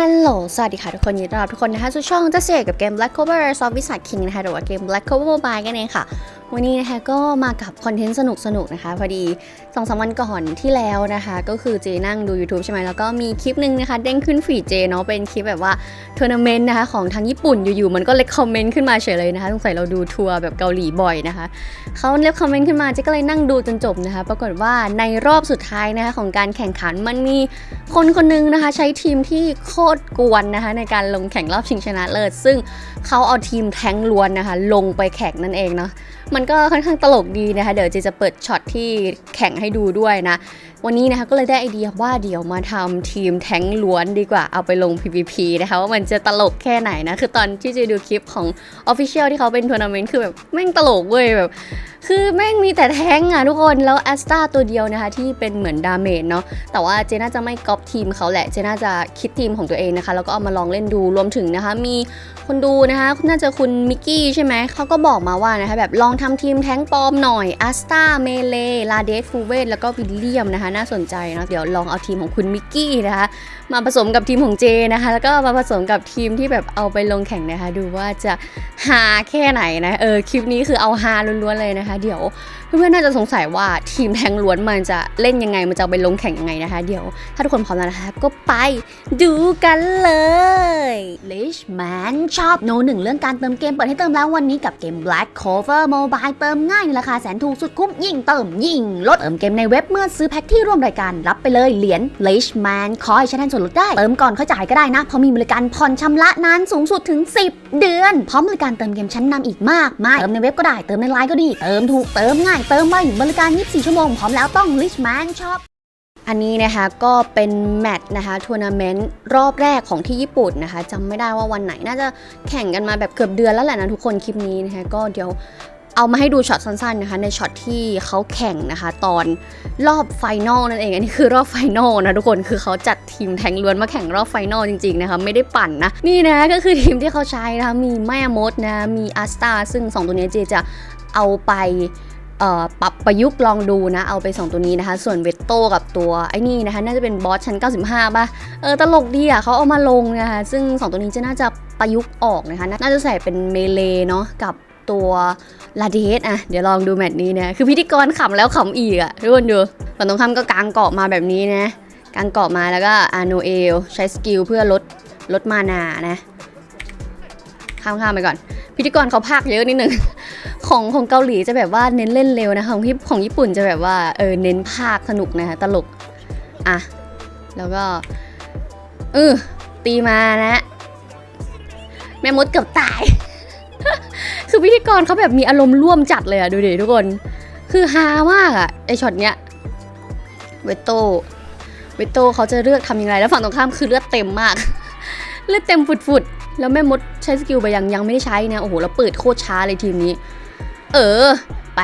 ฮัลโหล สวัสดีค่ะทุกคนยินดีต้อนรับทุกคนนะคะสู่ช่องเจะเสกกับเกม Black Cover Soft Wizard King นะคะหรือว่าเกม Black Clover Mobile กันเองค่ะ วันนี้นะคะก็มากับคอนเทนต์สนุกๆนะคะ พอดีสองสามวันก่อนที่แล้วนะคะ ก็คือเจนั่งดู YouTube ใช่ไหมแล้วก็มีคลิปหนึ่งนะคะเด้งขึ้นฟีดเจเนาะเป็นคลิปแบบว่าทัวร์นาเมนต์นะคะของทางญี่ปุ่นอยู่ๆมันก็เลคคอมเมนต์ขึ้นมาเฉยเลยนะคะสงสัยเราดูทัวร์แบบเกาหลีบ่อยนะคะเขาเล็บคอมเมนต์ขึ้นมาเจก็เลยนั่งดูจนจบนะคะ ปรากฏว่าในรอบสุดท้ายนะคะของการแข่งขันมันมีคนคนหนึงนะคะ ใช้ทีมที่โคตรกวนนะคะ ในการลงแข่งรอบชิงชนะเลิศซึ่งเขาเอาทีมแท้งล้วนนะคะ ลงไปแข่งนั่นเองเนาะมันก็ค่อนข้างตลกดีนะคะ เดี๋ยวเจจะเปิดช็อตที่แข่งให้ดูด้วยนะ วันนี้นะคะก็เลยได้ไอเดียว่าเดี๋ยวมาทำทีมแท้งล้วนดีกว่าเอาไปลง PVP นะคะว่ามันจะตลกแค่ไหนนะ คือตอนที่เจะดูคลิปของ Official ที่เขาเป็นทัวร์นาเมนต์คือแบบแม่งตลกเว้ยแบบคือแม่งมีแต่แท้งอะทุกคนแล้วแอสตาตัวเดียวนะคะที่เป็นเหมือนดาเมจเนาะแต่ว่าเจน่าจะไม่ก๊อปทีมเขาแหละเจน่าจะคิดทีมของตัวเองนะคะแล้วก็เอามาลองเล่นดูรวมถึงนะคะมีคนดูนะคะน่าจะคุณมิกกี้ใช่ไหมเขาก็บอกมาว่านะคะแบบลองทำทีมแท้งปลอมหน่อยแอสตาเมเลลาเดสฟูเวตแล้วก็วิลเลียมนะคะน่าสนใจนะเดี๋ยวลองเอาทีมของคุณมิกกี้นะคะมาผสมกับทีมของเจนะคะ แล้วก็มาผสมกับทีมที่แบบเอาไปลงแข่งนะคะ ดูว่าจะฮาแค่ไหนนะเออคลิปนี้คือเอาฮาล้วนๆเลยนะคะ เดี๋ยวเพื่อนๆน่าจะสงสัยว่าทีมแทงล้วนมันจะเล่นยังไงมันจะไปลงแข่งยังไงนะคะ เดี๋ยวถ้าทุกคนพร้อมแล้วนะคะก็ไปดูกันเลย Lish Man Shop โนหนึ่งเรื่องการเติมเกมเปิดให้เติมแล้ววันนี้กับเกม Black Cover Mobile เติมง่ายในราคาแสนถูกสุดคุ้มยิ่งเติมยิ่งลดเติมเกมในเว็บเมื่อซื้อแพ็คที่ร่วมรายการรับไปเลยเหรียญ Lish Man คอยใช้แทนส่วนลดได้ เติมก่อนเข้าจ่ายก็ได้นะ เพราะมีบริการผ่อนชำระนานสูงสุดถึง 10 เดือน พร้อมบริการเติมเกมชั้นนำอีกมากมายเติมในเว็บก็ได้เติมในไลน์ก็ดี เติมถูกเติมง่ายเติมไวบริการ 24 ชั่วโมงพร้อมแล้วต้อง Lish Man Shop อันนี้นะคะก็เป็นแมตช์นะคะทัวร์นาเมนต์รอบแรกของที่ญี่ปุ่นนะคะจำไม่ได้ว่าวันไหนน่าจะแข่งกันมาแบบเกือบเดือนแล้วแหละนะทุกคนคลิปนี้นะคะก็เดี๋ยว เอามาให้ดูช็อตสั้นๆนะคะในช็อตที่เขาแข่งนะคะตอนรอบไฟนอลนั่นเองอันนี้คือรอบไฟนอลนะทุกคนคือเขาจัดทีมแทงล้วนมาแข่งรอบไฟนอลจริงๆนะคะไม่ได้ปั่นนะนี่นะก็คือทีมที่เขาใช้นะคะมีแม่มดนะมีอาสตาซึ่งสองตัวนี้เจจะเอาไปปรับประยุกต์ลองดูนะ เอาไป 2 ตัวนี้นะคะ ส่วนเวตโต้กับตัวไอ้นี่นะคะ น่าจะเป็นบอสชั้น 95 ป่ะ เออ ตลกดีอะเขาเอามาลงนะคะ ซึ่ง 2 ตัวนี้จะน่าจะประยุกต์ออกนะคะ น่าจะใส่เป็นเมเลเนาะกับ ตัวลาเดสอะเดี๋ยวลองดูแมตช์นี้นะคือพิธีกรขำแล้วขำอีกอะทุกคนดูฝั่งตรงข้ามก็กางเกาะมาแบบนี้นะกางเกาะมาแล้วก็อาโนเอลใช้สกิลเพื่อลดลดมานานะข้ามๆไปก่อน พิธีกรเขาพากเยอะนิดนึงของของเกาหลีจะแบบว่าเน้นเล่นเร็วนะของที่ของญี่ปุ่นจะแบบว่าเออเน้นภาคสนุกนะคะตลกอะแล้วก็เออตีมานะ แม่มดเกือบตาย คือพิธีกรเขาแบบมีอารมณ์ร่วมจัดเลยอะดูดิทุกคน คือฮามากอะไอช็อตเนี้ยเวโตเวโตเขาจะเลือกทำยังไงแล้วฝั่งตรงข้ามคือเลือดเต็มมาก เลือดเต็มฟุดๆแล้วแม่มดใช้สกิลไปยังยังไม่ได้ใช้นะโอ้โหแล้วเปิดโคตรช้าเลยทีมนี้ เออ ไป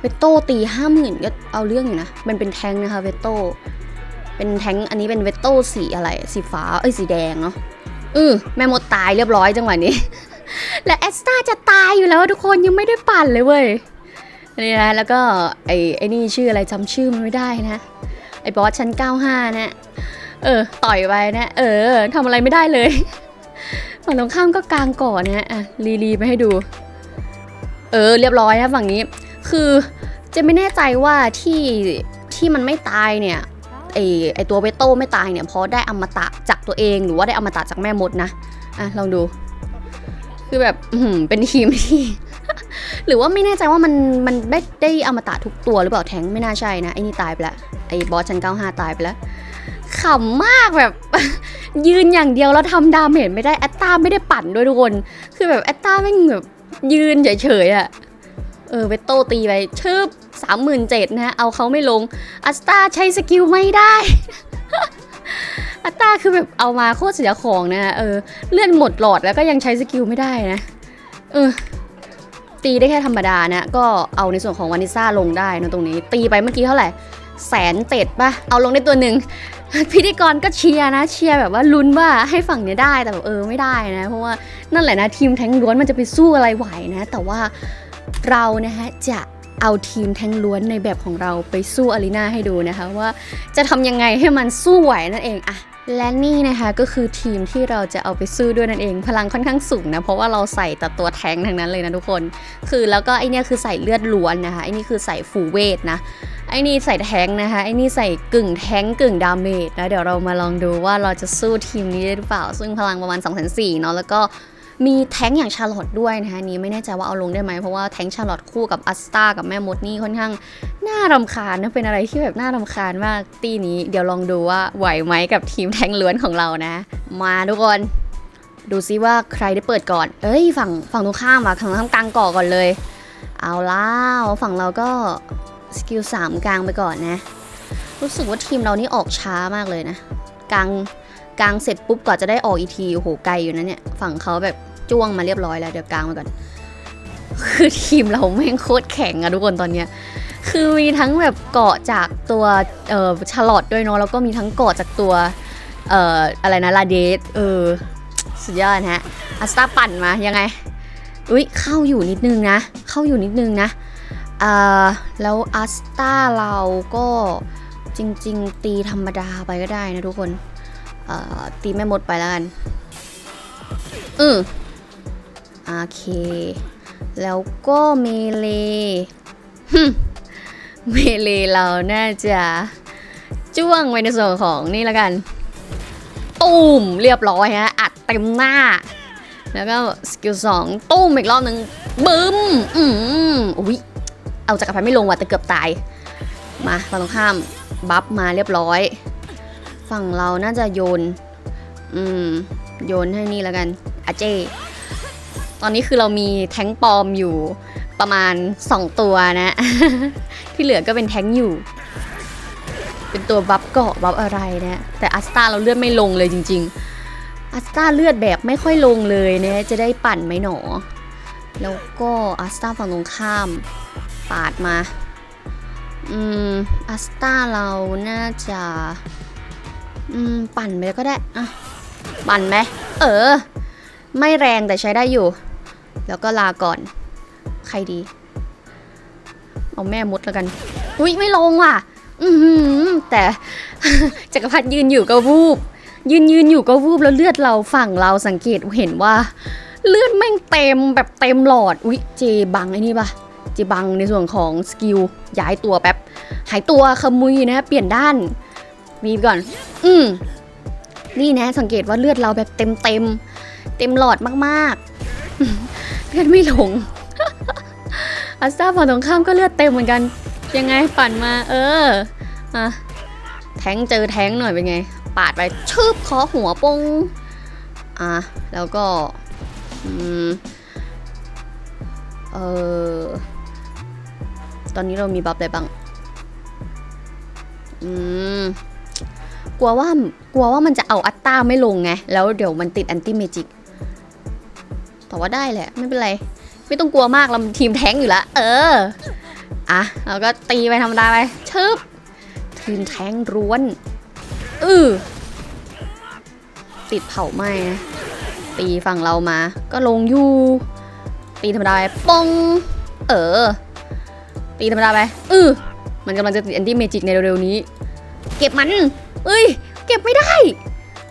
เวโตตีห้าหมื่นก็เอาเรื่องอยู่นะมันเป็นแทงนะคะเวโตเป็นแทงอันนี้เป็นเวโตสีอะไรสีฟ้าเอ้ยสีแดงเนาะเออแม่มดตายเรียบร้อยจังหวะนี้ และแอสตาจะตายอยู่แล้วทุกคนยังไม่ได้ปั่นเลยเว้ยนี่นะแล้วก็ไอ้ไอ้นี่ชื่ออะไรจำชื่อมันไม่ได้นะ ไอ้บอสชั้น 95 นะเออ ต่อยไปนะ เออทำอะไรไม่ได้เลยฝั่งตรงข้ามก็กลางก่อนนะอะรีรีไปให้ดู เออ เรียบร้อยนะฝั่งนี้ คือจะไม่แน่ใจว่าที่ที่มันไม่ตายเนี่ยไอไอตัวเวโต้ไม่ตายเนี่ยเพราะได้อมตะจากตัวเองหรือว่าได้อมตะจากแม่มดนะอะลองดู คือแบบเป็นทีมที่หรือว่าไม่แน่ใจว่ามันมันได้ได้อมตะทุกตัวหรือเปล่าแทงไม่น่าใช่นะไอ้นี่ตายไปแล้วไอ้บอสชั้น95ตายไปแล้วขำมากแบบ ยืนอย่างเดียวแล้วทำดาเมจไม่ได้แอตตาไม่ได้ปั่นด้วยทุกคน คือแบบแอตตาแม่งแบบยืนเฉยๆอะเออเวตโต้ตีไปชึบสามหมื่นเจ็ดนะเอาเขาไม่ลงอัสตาใช้สกิลไม่ได้ อัสตาคือแบบเอามาโคตรเสียของนะฮะเออเลื่อนหมดหลอดแล้วก็ยังใช้สกิลไม่ได้นะเออตีได้แค่ธรรมดานะก็เอาในส่วนของวานิซ่าลงได้นะตรงนี้ ตีไปเมื่อกี้เท่าไหร่แสนเจ็ดป่ะเอาลงได้ตัวหนึ่งพิธีกรก็เชียร์นะเชียร์แบบว่าลุ้นว่าให้ฝั่งเนี้ยได้แต่แบบเออไม่ได้นะ เพราะว่านั่นแหละนะทีมแทงล้วนมันจะไปสู้อะไรไหวนะ แต่ว่าเรานะคะจะ เอาทีมแทงล้วนในแบบของเราไปสู้อารีนาให้ดูนะคะ ว่าจะทำยังไงให้มันสู้ไหวนั่นเองอะและนี่นะคะก็คือทีมที่เราจะเอาไปสู้ด้วยนั่นเอง พลังค่อนข้างสูงนะเพราะว่าเราใส่แต่ตัวแทงทั้งนั้นเลยนะทุกคน คือแล้วก็ไอเนี้ยคือใส่เลือดล้วนนะคะไอนี่คือใส่ฟูเวทนะไอนี่ใส่แทงนะคะไอนี่ใส่กึ่งแทงกึ่งดาเมจนะเดี๋ยวเรามาลองดูว่าเราจะสู้ทีมนี้ได้หรือเปล่า ซึ่งพลังประมาณ2 4 0 0 0เนาะแล้วก็ มีแท้งอย่างชาร์ลอตด้วยนะคะนี้ไม่แน่ใจว่าเอาลงได้ไหมเพราะว่าแท้งชาร์ลอตคู่กับอัสตากับแม่มดนี่ค่อนข้างน่ารำคาญนะเป็นอะไรที่แบบน่ารำคาญมากตีนี้เดี๋ยวลองดูว่าไหวไหมกับทีมแท้งล้วนของเรานะ มาทุกคน ดูซิว่าใครได้เปิดก่อน เอ้ยฝั่งฝั่งตรงข้ามว่ะฝั่งตรงข้ามกลางก่อก่อนเลย เอาล้วฝั่งเราก็สกิล3กลางไปก่อนนะ รู้สึกว่าทีมเรานี่ออกช้ามากเลยนะกลางกลางเสร็จปุ๊บก่อนจะได้ออกอีทีโอ้โหไกลอยู่นะเนี่ย ฝั่งเขาแบบ จ้วงมาเรียบร้อยแล้วเดี๋ยวกลางมาก่อน คือทีมเราแม่งโคตรแข็งอะทุกคนตอนเนี้ยคือมีทั้งแบบเกาะจากตัวเอ่อชาร์ลอตด้วยเนาะแล้วก็มีทั้งเกาะจากตัวเอ่ออะไรนะลาเดสเออสุดยอดนะฮะอัสตาปั่นมายังไงอุ้ยเข้าอยู่นิดนึงนะ เข้าอยู่นิดนึงนะเอ่าแล้วอัสตาเราก็จริง ๆ ตีธรรมดาไปก็ได้นะทุกคนเอ่อตีไม่หมดไปแล้วกันอือ โอเคแล้วก็เมเลเมเลเราน่าจะจ้วงไว้ในส่วนของนี่แล้วกัน ตูมเรียบร้อยฮะ อัดเต็มหน้า แล้วก็สกิลสองตูมอีกรอบหนึ่งบึ้ม อืมอุ้ยเอาจักรพรรดิไม่ลงว่ะแต่เกือบตาย มาฝั่งตรงข้ามบัฟมาเรียบร้อย ฝั่งเราน่าจะโยน อืม โยนให้นี่แล้วกันอาเจ ตอนนี้คือเรามีแท้งปลอมอยู่ประมาณ 2 ตัวนะ ที่เหลือก็เป็นแท้งอยู่ เป็นตัวบัฟเกาะบัฟอะไรนะแต่อัสตาเราเลือดไม่ลงเลยจริง ๆอัสตาเลือดแบบไม่ค่อยลงเลยนะจะได้ปั่นไหมหนอ แล้วก็อัสตาฝั่งตรงข้ามปาดมาอืมอัสตาเราน่าจะอืมปั่นไปก็ได้อะปั่นไหมเออ ไม่แรงแต่ใช้ได้อยู่ แล้วก็ลาก่อน ใครดี เอาแม่มดแล้วกัน อุ้ยไม่ลงว่ะ อืแต่จักรพรรดิยืนอยู่ก็วูบ ยืนยืนอยู่ก็วูบแล้วเลือดเราฝั่งเราสังเกตเห็นว่า เลือดแม่งเต็มแบบเต็มหลอด อุ้ยเจบังไอ้นี่ปะเจบังในส่วนของสกิลย้ายตัวแป๊บ หายตัวขมุยนะ เปลี่ยนด้าน มีก่อน อืมนี่นะสังเกตว่าเลือดเราแบบเต็มเต็มเต็มหลอดมากๆ เลือดไม่หลง อัสตาฝั่งตรงข้ามก็เลือดเต็มเหมือนกัน ยังไงปั่นมา เอออะแทงเจอแทงหน่อยเป็นไง ปาดไปชึบคอหัวปงอะแล้วก็อืมเออตอนนี้เรามีบัฟอะไรบ้าง อืม กลัวว่ากลัวว่ามันจะเอาอัตตาไม่ลงไง แล้วเดี๋ยวมันติดแอนตี้เมจิก แต่ว่าได้แหละ ไม่เป็นไร ไม่ต้องกลัวมากเราทีมแท้งอยู่แล้วเออ อะ เราก็ตีไปธรรมดาไปชึบทีมแท้งร้วนอือติดเผาไหม้นะตีฝั่งเรามา ก็ลงอยู่ ตีธรรมดาไปปอง เออ ตีธรรมดาไปอือมันกำลังจะติดแอนตี้เมจิกในเร็วๆนี้ เก็บมัน เอ้ย เก็บไม่ได้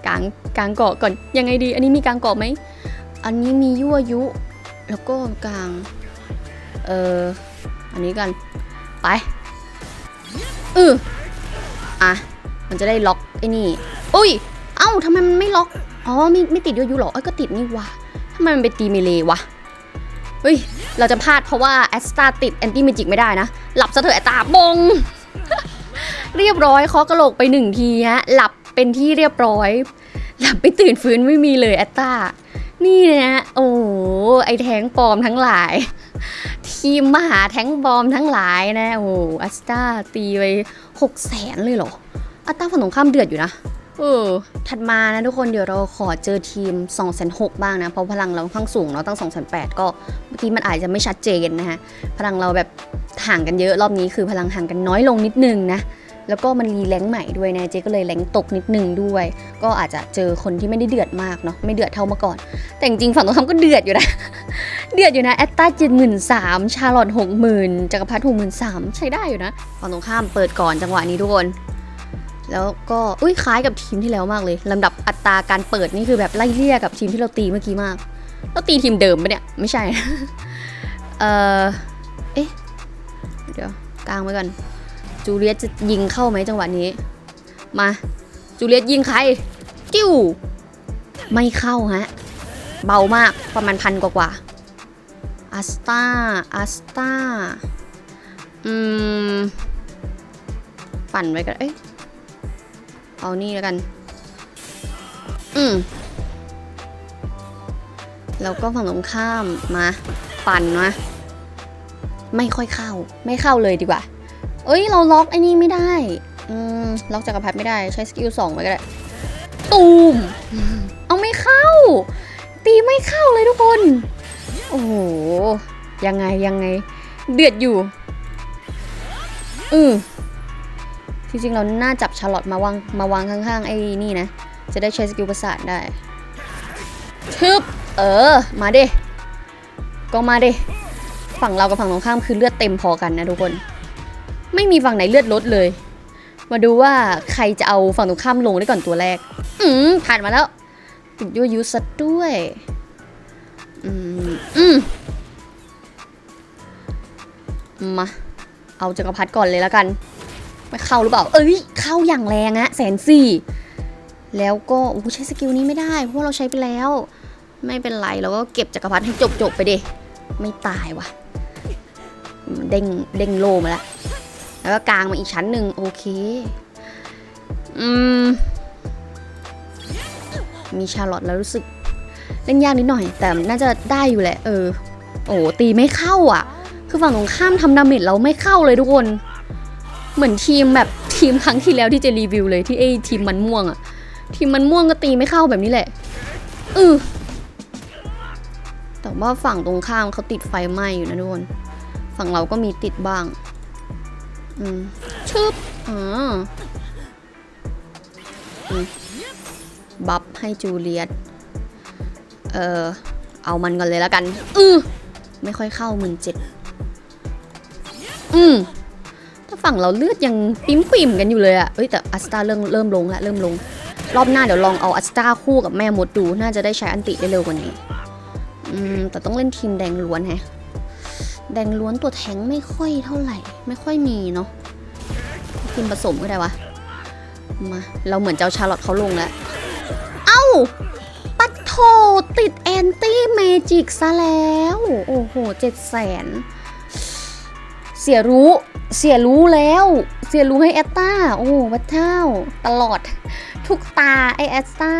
กลางกลางเกาะก่อน ยังไงดี อันนี้มีกลางเกาะไหม อันนี้มียั่วยุ แล้วก็กลาง เอออันนี้กัน ไปอืออะ มันจะได้ล็อกไอ้นี่ อุ้ย เอ้าทำไมมันไม่ล็อก อ๋อ ไม่ไม่ติดยั่วยุหรอเอ้ยก็ติดนี่วะทำไมมันไปตีเมเลวะ เฮ้ย เราจะพลาดเพราะว่าแอสตาติดแอนตี้เมจิกไม่ได้นะ หลับซะเถอะแอตาบง เรียบร้อยเคาะกระโหลกไปหนึ่งทีฮะ หลับเป็นที่เรียบร้อย หลับไปตื่นฟื้นไม่มีเลยแอตตา นี่นะโอ้ไอแท้งปลอมทั้งหลาย ทีมมหาแท้งปลอมทั้งหลายนะ โอ้อัสตาตีไปหกแสนเลยเหรออัตตาฝั่งตรงข้ามเดือดอยู่นะเออถัดมานะทุกคนเดี๋ยวเราขอเจอทีม 2 6 0 0 0บ้างนะ เพราะพลังเราค่อนข้างสูงเนาะตั้ง 2 8 0 0ก็เมื่อกี้มันอาจจะไม่ชัดเจนนะฮะ พลังเราแบบห่างกันเยอะรอบนี้คือพลังห่างกันน้อยลงนิดนึงนะ แล้วก็มันรีแรงใหม่ด้วยนะเจ๊ก็เลยแรงตกนิดนึงด้วย ก็อาจจะเจอคนที่ไม่ได้เดือดมากเนาะไม่เดือดเท่าเมื่อก่อน แต่จริงๆฝั่งตรงข้ามก็เดือดอยู่นะ เดือดอยู่นะแอตตาเจ็ดหมื่นสามชาร์ลอตหกหมื่นจักรพรรดิหกหมื่นสามใช้ได้อยู่นะฝั่งตรงข้ามเปิดก่อนจังหวะนี้ทุกคนแล้วก็อุ้ยคล้ายกับทีมที่แล้วมากเลยลำดับอัตราการเปิดนี่คือแบบไล่เลี่ยกับทีมที่เราตีเมื่อกี้มาก เราตีทีมเดิมปะเนี่ยไม่ใช่ เออเอ๊ะเดี๋ยวกลางไว้ก่อน จูเลียตจะยิงเข้าไหมจังหวะนี้ มา จูเลียตยิงใคร จิ้ว ไม่เข้าฮะ เบามากประมาณพันกว่ากว่าอัสตาอัสตาอืม ปั่นไว้กัน เอ้ย เอานี่แล้วกัน อืม แล้วก็ฝั่งตรงข้ามมา ปั่นมาไม่ค่อยเข้า ไม่เข้าเลยดีกว่า เอ้ย เราล็อกไอ้นี่ไม่ได้ อืม ล็อกจักรพรรดิไม่ได้ ใช้สกิลสองไปก็ได้ ตูม เอาไม่เข้า ตีไม่เข้าเลยทุกคน โอ้โห ยังไงยังไง เดือดอยู่ อือจริงๆ เราน่าจับชาร์ลอตมาวางมาวางข้างๆ ไอ้นี่นะ จะได้ใช้สกิลประสาทได้ทึบเออ มาเดิก็มาเดิฝั่งเรากับฝั่งตรงข้ามคือเลือดเต็มพอกันนะทุกคน ไม่มีฝั่งไหนเลือดลดเลย มาดูว่าใครจะเอาฝั่งตรงข้ามลงได้ก่อนตัวแรก อืมผ่านมาแล้ว ติดยั่วยุซะด้วย อืมอืมมา เอาจักรพรรดิก่อนเลยแล้วกัน ไม่เข้าหรือเปล่า เอ้ย เข้าอย่างแรงอะแสนสี่ แล้วก็โอ้โหใช้สกิลนี้ไม่ได้ เพราะว่าเราใช้ไปแล้ว ไม่เป็นไรเราก็เก็บจักรพรรดิให้จบๆไปดิไม่ตายว่ะ เด้งเด้งโลมาแล้ว แล้วก็กลางมาอีกชั้นหนึ่งโอเค อืม มีชาลอตแล้วรู้สึก เล่นยากนิดหน่อย แต่น่าจะได้อยู่แหละ เออ โอ้ตีไม่เข้าอะ คือฝั่งตรงข้ามทำดาเมจเราไม่เข้าเลยทุกคน เหมือนทีมแบบทีมครั้งที่แล้วที่จะรีวิวเลยที่ไอ้ทีมมันม่วงอะ ทีมมันม่วงก็ตีไม่เข้าแบบนี้แหละเออแต่ว่าฝั่งตรงข้ามเขาติดไฟไหม้อยู่นะทุกคน ฝั่งเราก็มีติดบ้าง อืมชึบอ่าอืมบัฟให้จูเลียต เออ เอามันก่อนเลยแล้วกัน อือไม่ค่อยเข้าหมื่นเจ็ด อืมถ้าฝั่งเราเลือดยังปิ้มปิ่มกันอยู่เลยอะเอ้ย แต่อัสตาเริ่มเริ่มลงแล้วเริ่มลง รอบหน้าเดี๋ยวลองเอาอัสตาคู่กับแม่มดดู น่าจะได้ใช้อันติได้เร็วกว่านี้ อืม แต่ต้องเล่นทีมแดงล้วนแฮะ แดงล้วนตัวแทงไม่ค่อยเท่าไหร่ ไม่ค่อยมีเนาะทีมผสมก็ได้วะ มา เราเหมือนเจ้าชาลอตเขาลงแล้ว เอ้า ปัดโถติดแอนตี้เมจิกซะแล้ว โอ้โหเจ็ดแสน เสียรู้ เสียรู้แล้ว เสียรู้ให้แอตตาโอ้พระเจ้า ตลอด ทุกตาไอแอตตา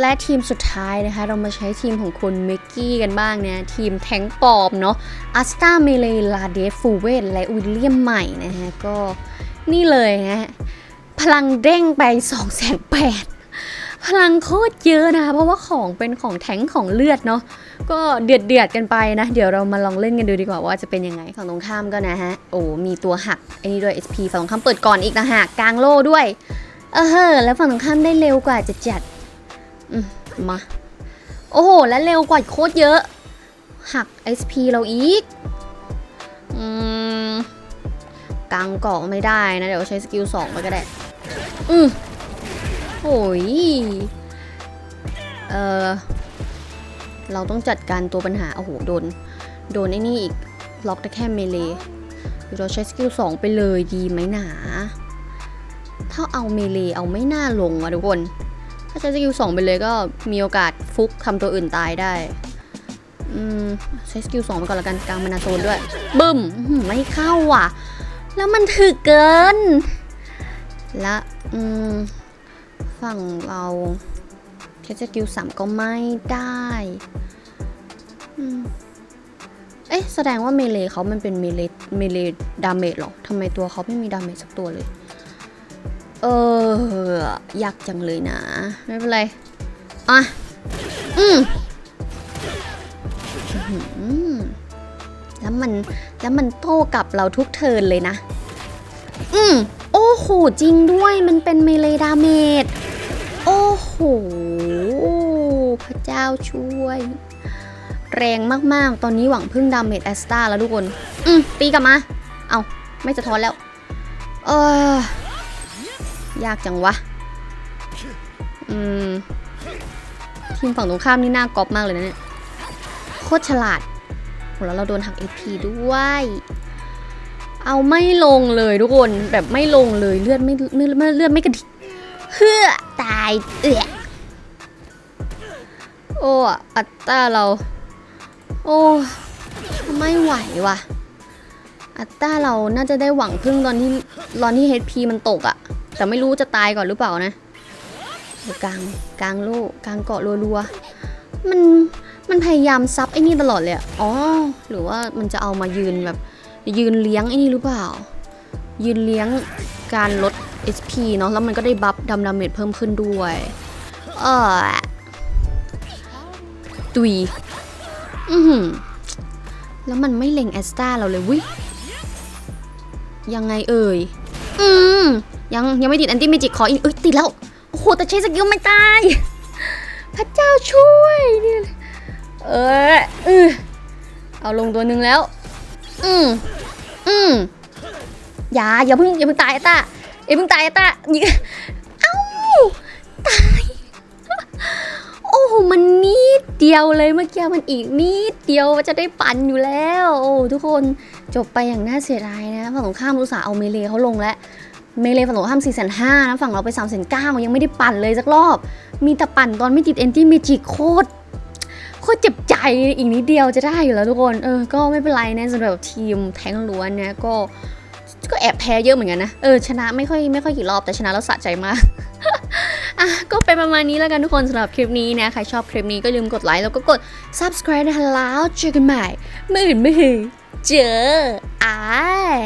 และทีมสุดท้ายนะคะ เรามาใช้ทีมของคุณเมกกี้กันบ้างเนี่ยทีมแทงปอมเนาะอัสตาเมเลลาเดฟฟูเวนและวิลเลียมใหม่นะฮะ ก็นี่เลยนะฮะพลังเด้งไป2 8 0 0 0พลังโคตรเยอะนะคะ เพราะว่าของเป็นของแทงของเลือดเนาะก็เดือดเดือดกันไปนะ เดี๋ยวเรามาลองเล่นกันดูดีกว่าว่าจะเป็นยังไงฝั่งตรงข้ามก็นะฮะ โอ้มีตัวหักไอ้นี่ด้วย SP ฝั่งตรงข้ามเปิดก่อนอีกนะฮะกลางโล่ด้วย เออเฮ้อแล้วฝั่งตรงข้ามได้เร็วกว่าจะจัดอืมมา โอ้โห และเร็วกว่าโคตรเยอะ หัก SP เราอีก อืมกลางเกาะไม่ได้นะ เดี๋ยวใช้สกิลสองไปก็ได้ อืมโอ้ย เออเราต้องจัดการตัวปัญหา โอ้โห โดน โดนไอ้นี่อีก ล็อกได้แค่เมเลเดี๋ยวเราใช้สกิลสองไปเลยดีไหมหนา ถ้าเอาเมเลเอาไม่น่าลงอะทุกคน ถ้าใช้สกิลสองไปเลยก็มีโอกาสฟุกทำตัวอื่นตายได้อืมใช้สกิลสองไปก่อนละกันกลางมานาโซนด้วย บึ้มไม่เข้าอะ แล้วมันถึกเกิน และอืมฝั่งเราแค่สกิลสามก็ไม่ได้อืมเอ๊ะ แสดงว่าเมเลเขามันเป็นเมเลเมเลดาเมจหรอทำไมตัวเขาไม่มีดาเมจสักตัวเลย เออยากจังเลยนะ ไม่เป็นไร อะ อืมแล้วมันแล้วมันโต้กลับเราทุกเทิร์นเลยนะ อืมโอ้โห จริงด้วยมันเป็นเมเลดาเมจโอ้โห พระเจ้าช่วย แรงมาก ๆ ตอนนี้หวังพึ่งดาเมจแอสตาแล้วทุกคน อืมตีกลับมา เอาไม่สะท้อนแล้ว เออ ยากจังวะ อืม ทีมฝั่งตรงข้ามนี่น่ากอบมากเลยนะเนี่ย โคตรฉลาดโหแล้วเราโดนหัก AP ด้วย เอาไม่ลงเลยทุกคน แบบไม่ลงเลยเลือดไม่ไม่ไม่เลือดไม่กระดิกเฮือตายเอื้อโอ้อัตตาเรา โอ้ไม่ไหวว่ะอัตตาเราน่าจะได้หวังพึ่งตอนที่ตอนที่ HP มันตกอะ แต่ไม่รู้จะตายก่อนหรือเปล่านะกลางกลางโลกกลางเกาะรัวๆ มันมันพยายามซับไอ้นี่ตลอดเลยอ๋อ หรือว่ามันจะเอามายืนแบบยืนเลี้ยงไอ้นี่หรือเปล่า ยืนเลี้ยงการลด SP เนาะ แล้วมันก็ได้บัฟดำดาเมจเพิ่มขึ้นด้วย เออตุย อือหือ แล้วมันไม่เล็งแอสตาเราเลยวิยังไงเอ่ย อืม ยังยังไม่ติดแอนตี้เมจิกขออีกเอ้ยติดแล้ว โอ้โห แต่ใช้สกิลไม่ตาย พระเจ้าช่วยเนี่ยเออเออเอาลงตัวหนึ่งแล้ว อืมอืมอย่าอย่าเพิ่งอย่าเพิ่งตายอะตาอย่าเพิ่งตายอะตายิงเอ้าตายโอ้โหมันนิดเดียวเลยเมื่อกี้มันอีกนิดเดียวจะได้ปั่นอยู่แล้ว โอ้ทุกคนจบไปอย่างน่าเสียดายนะฝั่งตรงข้ามอุตส่าเอาเมเลเขาลงแล้ว เมเลฝั่งตรงข้าม4ี่แสนห้านะฝั่งเราไป3ามแสนเก้ายังไม่ได้ปั่นเลยสักรอบ มีแต่ปั่นตอนไม่ติดแอนตี้เมจิกโคตรโคตรเจ็บใจอีกนิดเดียวจะได้อยู่แล้วทุกคนเออก็ไม่เป็นไรนะสำหรับทีมแทงล้วนนะก็ก็แอบแพ้เยอะเหมือนกันนะเออชนะไม่ค่อยไม่ค่อยกี่รอบแต่ชนะแล้วสะใจมากอะก็เป็นประมาณนี้แล้วกันทุกคนสำหรับคลิปนี้นะใครชอบคลิปนี้ก็ลืมกดไลค์แล้วก็กด subscribe นะคะแล้วเจอกันใหม่มื่ออื่นไม่หือเจออ้าย